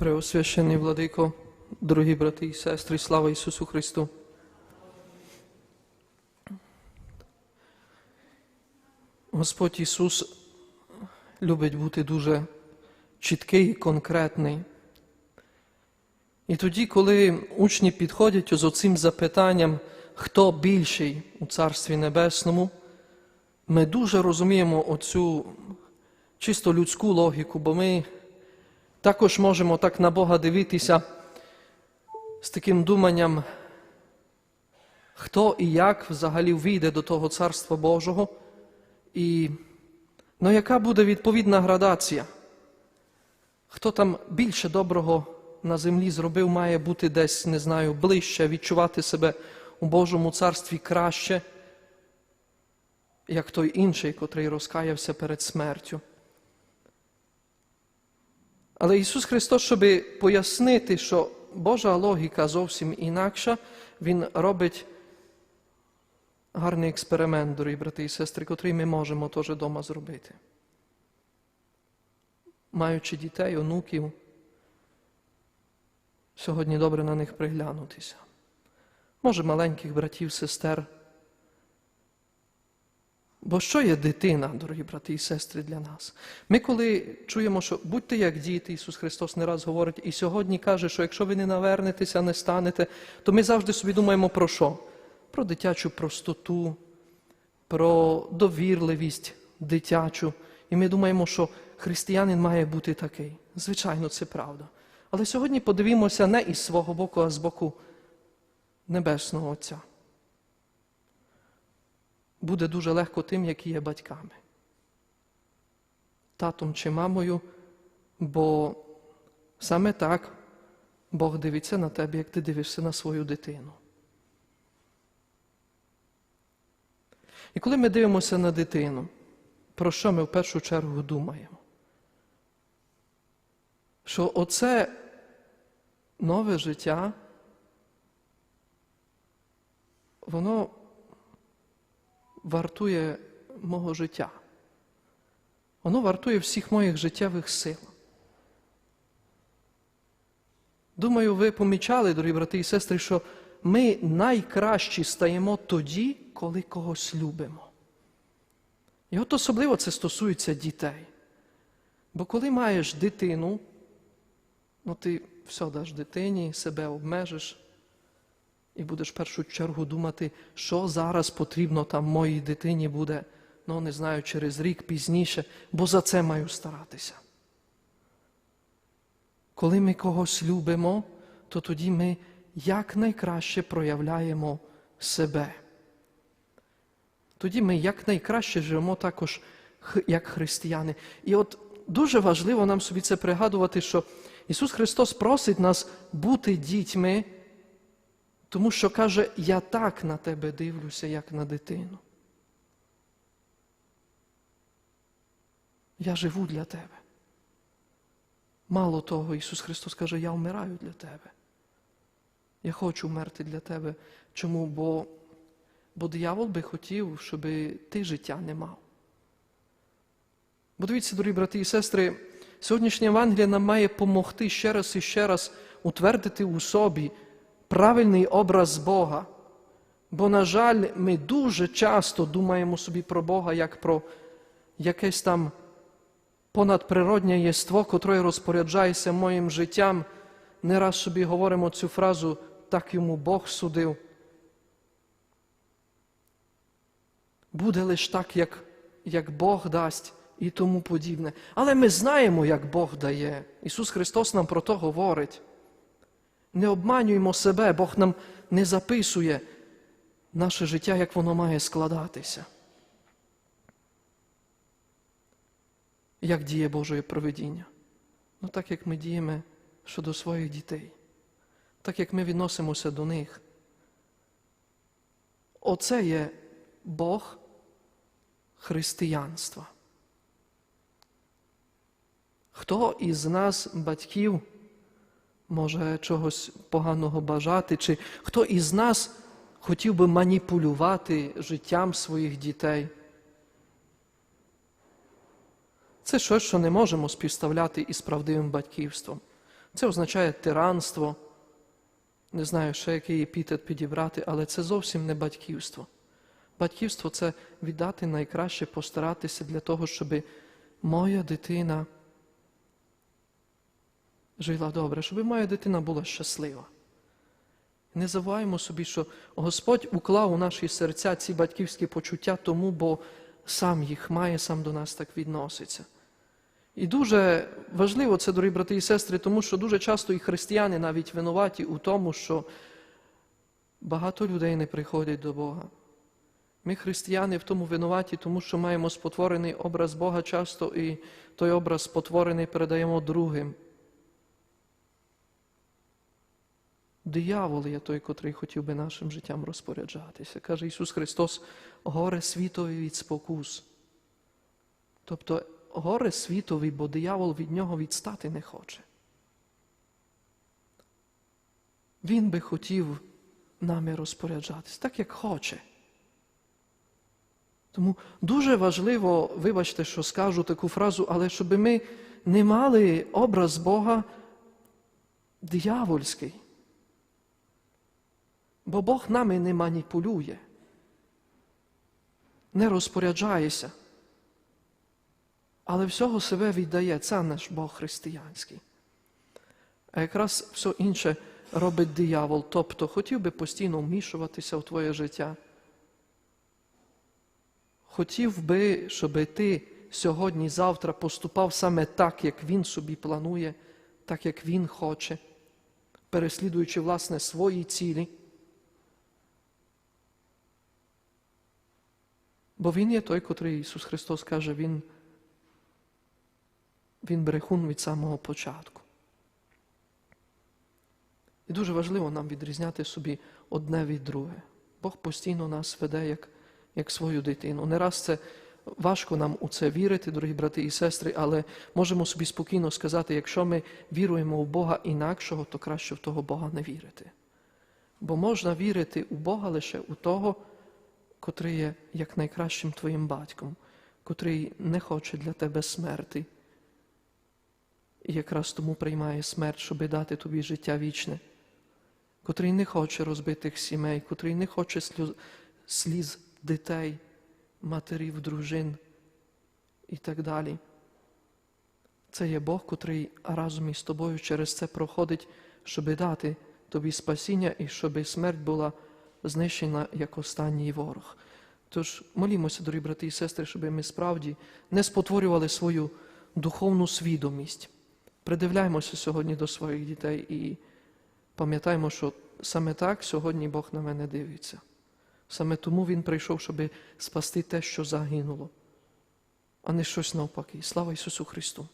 Преосвящений владико, дорогі брати і сестри, слава Ісусу Христу. Господь Ісус любить бути дуже чіткий, і конкретний. І тоді, коли учні підходять з оцим запитанням, хто більший у Царстві Небесному, ми дуже розуміємо оцю чисто людську логіку, бо ми також можемо так на Бога дивитися з таким думанням, хто і як взагалі війде до того Царства Божого, і ну, яка буде відповідна градація? Хто там більше доброго на землі зробив, має бути десь, не знаю, ближче, відчувати себе у Божому царстві краще, як той інший, котрий розкаявся перед смертю. Але Ісус Христос, щоб пояснити, що Божа логіка зовсім інакша, Він робить гарний експеримент, дорогі брати і сестри, котрий ми можемо теж вдома зробити. Маючи дітей, онуків, сьогодні добре на них приглянутися. Може, маленьких братів, сестер. Бо що є дитина, дорогі брати і сестри, для нас? Ми, коли чуємо, що будьте як діти, Ісус Христос не раз говорить, і сьогодні каже, що якщо ви не навернетеся, не станете, то ми завжди собі думаємо про що? Про дитячу простоту, про довірливість дитячу. І ми думаємо, що християнин має бути такий. Звичайно, це правда. Але сьогодні подивімося не із свого боку, а з боку Небесного Отця буде дуже легко тим, які є батьками, татом чи мамою, бо саме так Бог дивиться на тебе, як ти дивишся на свою дитину. І коли ми дивимося на дитину, про що ми в першу чергу думаємо? Що оце нове життя, воно вартує мого життя. Воно вартує всіх моїх життєвих сил. Думаю, ви помічали, дорогі брати і сестри, що ми найкращі стаємо тоді, коли когось любимо. І от особливо це стосується дітей. Бо коли маєш дитину, ну ти все даш дитині, себе обмежиш, і будеш в першу чергу думати, що зараз потрібно там моїй дитині буде, ну не знаю, через рік пізніше, бо за це маю старатися. Коли ми когось любимо, то тоді ми якнайкраще проявляємо себе. Тоді ми якнайкраще живемо також як християни. І от дуже важливо нам собі це пригадувати, що Ісус Христос просить нас бути дітьми. Тому що каже, я так на тебе дивлюся, як на дитину. Я живу для тебе. Мало того, Ісус Христос каже, я вмираю для тебе. Я хочу вмерти для тебе. Чому? Бо, бо диявол би хотів, щоб ти життя не мав. Бо дивіться, дорогі брати і сестри, сьогоднішня Евангелія нам має допомогти ще раз і ще раз утвердити у собі правильний образ Бога. Бо, на жаль, ми дуже часто думаємо собі про Бога як про якесь там понадприроднє єство, котре розпоряджається моїм життям. Не раз собі говоримо цю фразу, так йому Бог судив. Буде лише так, як, як Бог дасть і тому подібне. Але ми знаємо, як Бог дає. Ісус Христос нам про то говорить. Не обманюємо себе, Бог нам не записує наше життя, як воно має складатися. Як діє Божої проведіння? Ну так як ми діємо щодо своїх дітей, так як ми відносимося до них. Оце є Бог християнства. Хто із нас, батьків, може чогось поганого бажати, чи хто із нас хотів би маніпулювати життям своїх дітей. Це щось, що не можемо співставляти із правдивим батьківством. Це означає тиранство. Не знаю, ще який епітет підібрати, але це зовсім не батьківство. Батьківство це віддати найкраще, постаратися для того, щоб моя дитина жила добре, щоб моя дитина була щаслива. Не забуваємо собі, що Господь уклав у наші серця ці батьківські почуття тому, бо сам їх має, сам до нас так відноситься. І дуже важливо це, дорогі брати і сестри, тому що дуже часто і християни навіть винуваті у тому, що багато людей не приходять до Бога. Ми, християни, в тому винуваті, тому що маємо спотворений образ Бога часто, і той образ спотворений передаємо другим. Диявол є той, котрий хотів би нашим життям розпоряджатися. Каже Ісус Христос, горе світові від спокус. Тобто горе світові, бо диявол від нього відстати не хоче. Він би хотів нами розпоряджатися, так як хоче. Тому дуже важливо, вибачте, що скажу таку фразу, але щоб ми не мали образ Бога диявольський. Бо Бог нами не маніпулює, не розпоряджається, але всього себе віддає. Це наш Бог християнський. А якраз все інше робить диявол, тобто хотів би постійно вмішуватися в твоє життя. Хотів би, щоб ти сьогодні, завтра поступав саме так, як він собі планує, так як він хоче, переслідуючи, власне, свої цілі. Бо Він є той, котрий Ісус Христос каже, Він, він брехун від самого початку. І дуже важливо нам відрізняти собі одне від друге. Бог постійно нас веде як, як свою дитину. Не раз це важко нам у це вірити, дорогі брати і сестри, але можемо собі спокійно сказати, якщо ми віруємо в Бога інакшого, то краще в того Бога не вірити. Бо можна вірити у Бога лише у того, котрий є як найкращим твоїм батьком, котрий не хоче для тебе смерти. І якраз тому приймає смерть, щоби дати тобі життя вічне, котрий не хоче розбитих сімей, котрий не хоче сліз дітей, матерів, дружин і так далі. Це є Бог, котрий разом із тобою через це проходить, щоби дати тобі спасіння і щоби смерть була знищена як останній ворог. Тож молімося, дорогі брати і сестри, щоб ми справді не спотворювали свою духовну свідомість. Придивляємося сьогодні до своїх дітей і пам'ятаємо, що саме так сьогодні Бог на мене дивиться. Саме тому Він прийшов, щоб спасти те, що загинуло, а не щось навпаки. Слава Ісусу Христу!